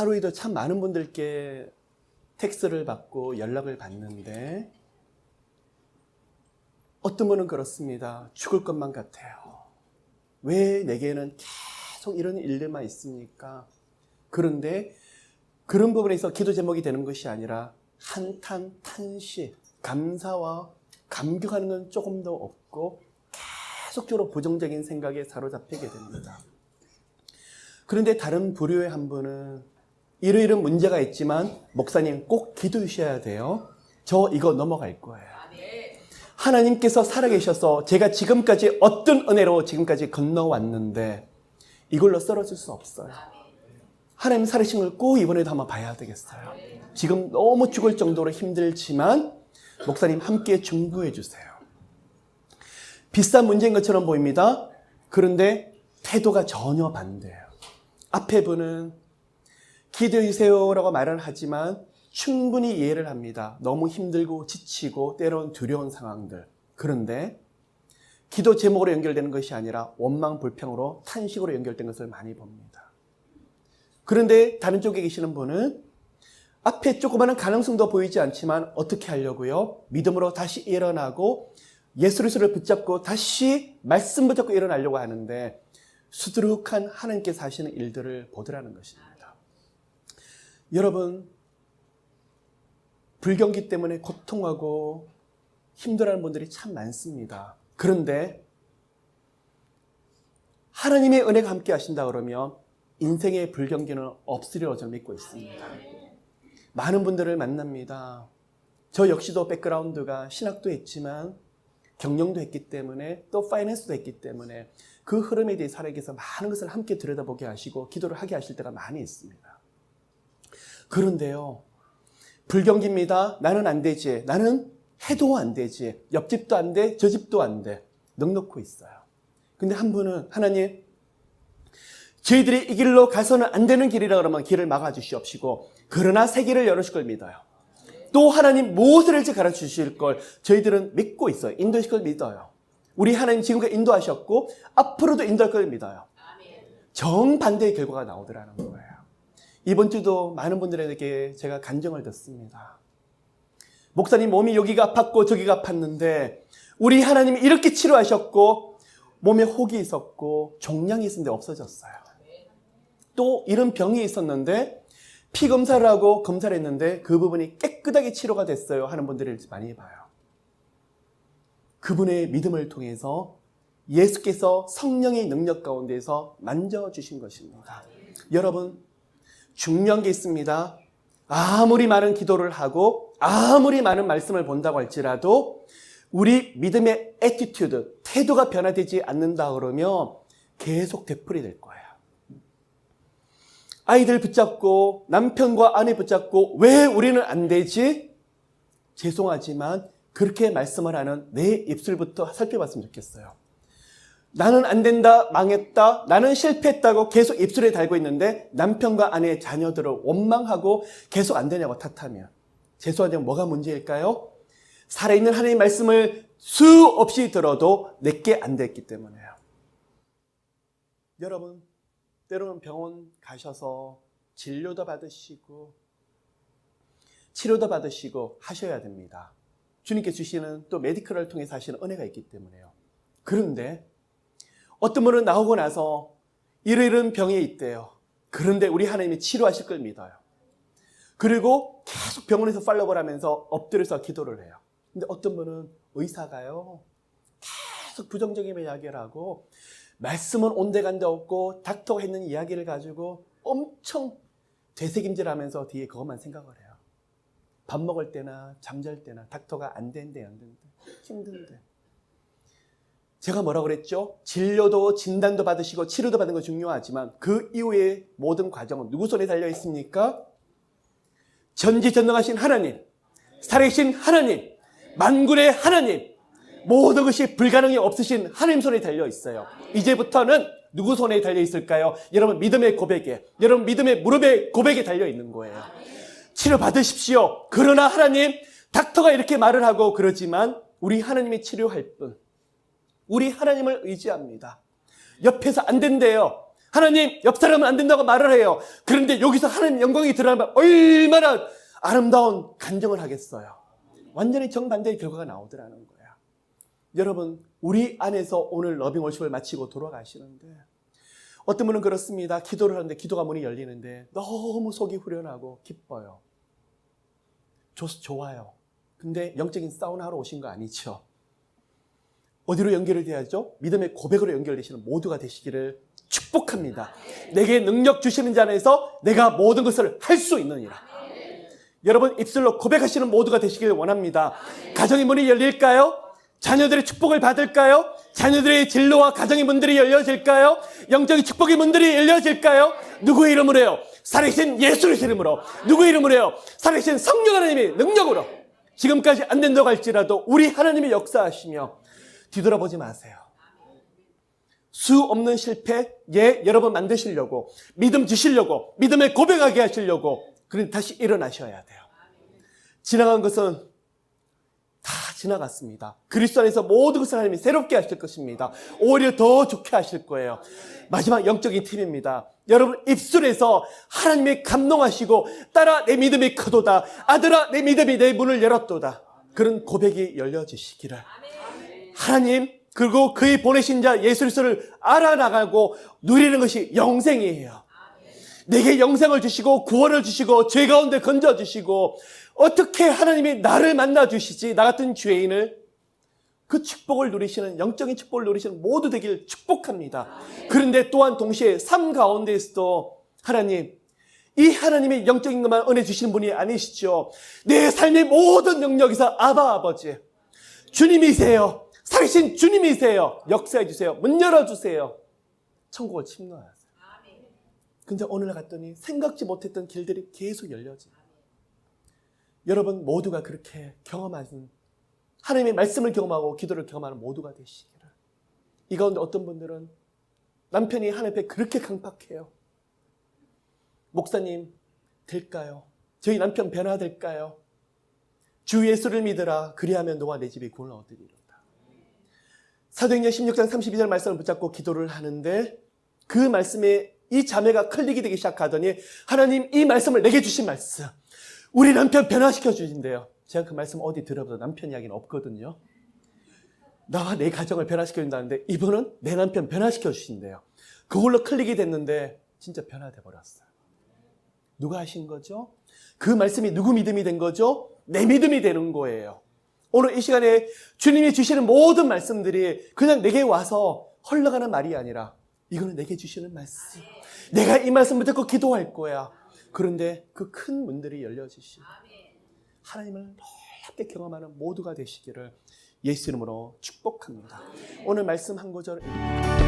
하루에도 참 많은 분들께 텍스를 받고 연락을 받는데 어떤 분은 그렇습니다. 죽을 것만 같아요. 왜 내게는 계속 이런 일들만 있습니까? 그런데 그런 부분에서 기도 제목이 되는 것이 아니라 한탄, 탄식, 감사와 감격하는 건 조금 더 없고 계속적으로 부정적인 생각에 사로잡히게 됩니다. 그런데 다른 부류의 한 분은 이러이런 문제가 있지만 목사님 꼭 기도해 주셔야 돼요. 저 이거 넘어갈 거예요. 하나님께서 살아계셔서 제가 지금까지 어떤 은혜로 지금까지 건너왔는데 이걸로 쓰러질 수 없어요. 하나님 살으신 걸 꼭 이번에도 한번 봐야 되겠어요. 지금 너무 죽을 정도로 힘들지만 목사님 함께 중보해 주세요. 비싼 문제인 것처럼 보입니다. 그런데 태도가 전혀 반대예요. 앞에 분은 기도해 주세요라고 말을 하지만 충분히 이해를 합니다. 너무 힘들고 지치고 때론 두려운 상황들. 그런데 기도 제목으로 연결되는 것이 아니라 원망 불평으로 탄식으로 연결된 것을 많이 봅니다. 그런데 다른 쪽에 계시는 분은 앞에 조그마한 가능성도 보이지 않지만 어떻게 하려고요? 믿음으로 다시 일어나고 예수를 붙잡고 다시 말씀 붙잡고 일어나려고 하는데 수두룩한 하나님께서 하시는 일들을 보더라는 것입니다. 여러분, 불경기 때문에 고통하고 힘들어하는 분들이 참 많습니다. 그런데 하나님의 은혜가 함께 하신다 그러면 인생의 불경기는 없으리라고 저는 믿고 있습니다. 많은 분들을 만납니다. 저 역시도 백그라운드가 신학도 했지만 경영도 했기 때문에 또 파이낸스도 했기 때문에 그 흐름에 대해 살아계서 많은 것을 함께 들여다보게 하시고 기도를 하게 하실 때가 많이 있습니다. 그런데요, 불경기입니다. 나는 안 되지. 나는 해도 안 되지. 옆집도 안 돼. 저 집도 안 돼. 넉넉고 있어요. 근데 한 분은 하나님, 저희들이 이 길로 가서는 안 되는 길이라 그러면 길을 막아주시옵시고, 그러나 새 길을 열어줄 걸 믿어요. 또 하나님 무엇을 할지 가르쳐 주실 걸 저희들은 믿고 있어요. 인도하실 걸 믿어요. 우리 하나님 지금까지 인도하셨고, 앞으로도 인도할 걸 믿어요. 정반대의 결과가 나오더라는 거예요. 이번 주도 많은 분들에게 제가 간정을 듣습니다. 목사님 몸이 여기가 아팠고 저기가 아팠는데 우리 하나님이 이렇게 치료하셨고 몸에 혹이 있었고 종양이 있었는데 없어졌어요. 또 이런 병이 있었는데 피 검사를 하고 검사를 했는데 그 부분이 깨끗하게 치료가 됐어요 하는 분들을 많이 봐요. 그분의 믿음을 통해서 예수께서 성령의 능력 가운데서 만져주신 것입니다. 여러분 중요한 게 있습니다. 아무리 많은 기도를 하고 아무리 많은 말씀을 본다고 할지라도 우리 믿음의 에티튜드, 태도가 변화되지 않는다 그러면 계속 되풀이 될 거예요. 아이들 붙잡고 남편과 아내 붙잡고 왜 우리는 안 되지? 죄송하지만 그렇게 말씀을 하는 내 입술부터 살펴봤으면 좋겠어요. 나는 안 된다, 망했다, 나는 실패했다고 계속 입술에 달고 있는데 남편과 아내의 자녀들을 원망하고 계속 안 되냐고 탓하면 죄송한데 뭐가 문제일까요? 살아있는 하나님의 말씀을 수없이 들어도 내게 안 됐기 때문에요. 여러분, 때로는 병원 가셔서 진료도 받으시고 치료도 받으시고 하셔야 됩니다. 주님께 주시는 또 메디컬을 통해서 하시는 은혜가 있기 때문에요. 그런데 어떤 분은 나오고 나서 이러이런 병에 있대요. 그런데 우리 하나님이 치료하실 걸 믿어요. 그리고 계속 병원에서 팔로우를 하면서 엎드려서 기도를 해요. 근데 어떤 분은 의사가요. 계속 부정적인 이야기를 하고 말씀은 온데간데 없고 닥터가 했는 이야기를 가지고 엄청 되새김질하면서 뒤에 그것만 생각을 해요. 밥 먹을 때나 잠잘 때나 닥터가 안 된대 안 된대 힘든데 제가 뭐라고 그랬죠? 진료도 진단도 받으시고 치료도 받는 거 중요하지만 그 이후의 모든 과정은 누구 손에 달려 있습니까? 전지전능하신 하나님, 살아계신 하나님, 만군의 하나님, 모든 것이 불가능이 없으신 하나님 손에 달려 있어요. 이제부터는 누구 손에 달려 있을까요? 여러분 믿음의 고백에, 여러분 믿음의 무릎에 고백에 달려 있는 거예요. 치료 받으십시오. 그러나 하나님, 닥터가 이렇게 말을 하고 그러지만 우리 하나님이 치료할 뿐. 우리 하나님을 의지합니다. 옆에서 안 된대요. 하나님, 옆 사람은 안 된다고 말을 해요. 그런데 여기서 하나님 영광이 드러나면 얼마나 아름다운 간정을 하겠어요. 완전히 정반대의 결과가 나오더라는 거야. 여러분, 우리 안에서 오늘 러빙 월십을 마치고 돌아가시는데, 어떤 분은 그렇습니다. 기도를 하는데 기도가 문이 열리는데 너무 속이 후련하고 기뻐요. 좋, 좋아요. 근데 영적인 사우나 하러 오신 거 아니죠? 어디로 연결이 돼야죠? 믿음의 고백으로 연결되시는 모두가 되시기를 축복합니다. 내게 능력 주시는 자 안에서 내가 모든 것을 할 수 있느니라. 여러분 입술로 고백하시는 모두가 되시길 원합니다. 가정의 문이 열릴까요? 자녀들의 축복을 받을까요? 자녀들의 진로와 가정의 문들이 열려질까요? 영적인 축복의 문들이 열려질까요? 누구의 이름으로요? 살아계신 예수의 이름으로. 누구의 이름으로요? 살아계신 성령 하나님의 능력으로. 지금까지 안 된다고 할지라도 우리 하나님이 역사하시며 뒤돌아보지 마세요. 수 없는 실패, 예, 여러분 만드시려고, 믿음 주시려고, 믿음에 고백하게 하시려고, 그런 다시 일어나셔야 돼요. 지나간 것은 다 지나갔습니다. 그리스도 안에서 모든 것을 하나님이 새롭게 하실 것입니다. 오히려 더 좋게 하실 거예요. 마지막 영적인 팁입니다. 여러분 입술에서 하나님의 감동하시고 따라 내 믿음이 크도다. 아들아 내 믿음이 내 문을 열었도다. 그런 고백이 열려지시기를. 하나님 그리고 그의 보내신 자 예수 그리스도를 알아나가고 누리는 것이 영생이에요. 내게 영생을 주시고 구원을 주시고 죄 가운데 건져 주시고 어떻게 하나님이 나를 만나 주시지 나 같은 죄인을 그 축복을 누리시는 영적인 축복을 누리시는 모두 되길 축복합니다. 그런데 또한 동시에 삶 가운데에서도 하나님 이 하나님의 영적인 것만 은혜 주시는 분이 아니시죠. 내 삶의 모든 영역에서 아바 아버지 주님이세요. 살신 주님이세요. 역사해 주세요. 문 열어 주세요. 천국을 침노하세요. 근데 오늘 갔더니 생각지 못했던 길들이 계속 열려지. 여러분 모두가 그렇게 경험하는 하나님의 말씀을 경험하고 기도를 경험하는 모두가 되시기를. 이 가운데 어떤 분들은 남편이 하나님 앞에 그렇게 강팍해요. 목사님 될까요? 저희 남편 변화될까요? 주 예수를 믿으라 그리하면 너와 내 집이 구원을 얻으리로다. 사도행전 16장 32절 말씀을 붙잡고 기도를 하는데 그 말씀에 이 자매가 클릭이 되기 시작하더니 하나님 이 말씀을 내게 주신 말씀 우리 남편 변화시켜 주신대요. 제가 그 말씀 어디 들어봐도 남편 이야기는 없거든요. 나와 내 가정을 변화시켜 준다는데 이분은 내 남편 변화시켜 주신대요. 그걸로 클릭이 됐는데 진짜 변화돼 버렸어요. 누가 하신 거죠? 그 말씀이 누구 믿음이 된 거죠? 내 믿음이 되는 거예요. 오늘 이 시간에 주님이 주시는 모든 말씀들이 그냥 내게 와서 흘러가는 말이 아니라 이거는 내게 주시는 말씀. 내가 이 말씀을 듣고 기도할 거야. 그런데 그 큰 문들이 열려지시고 하나님을 놀랍게 경험하는 모두가 되시기를 예수 이름으로 축복합니다. 오늘 말씀 한 구절 읽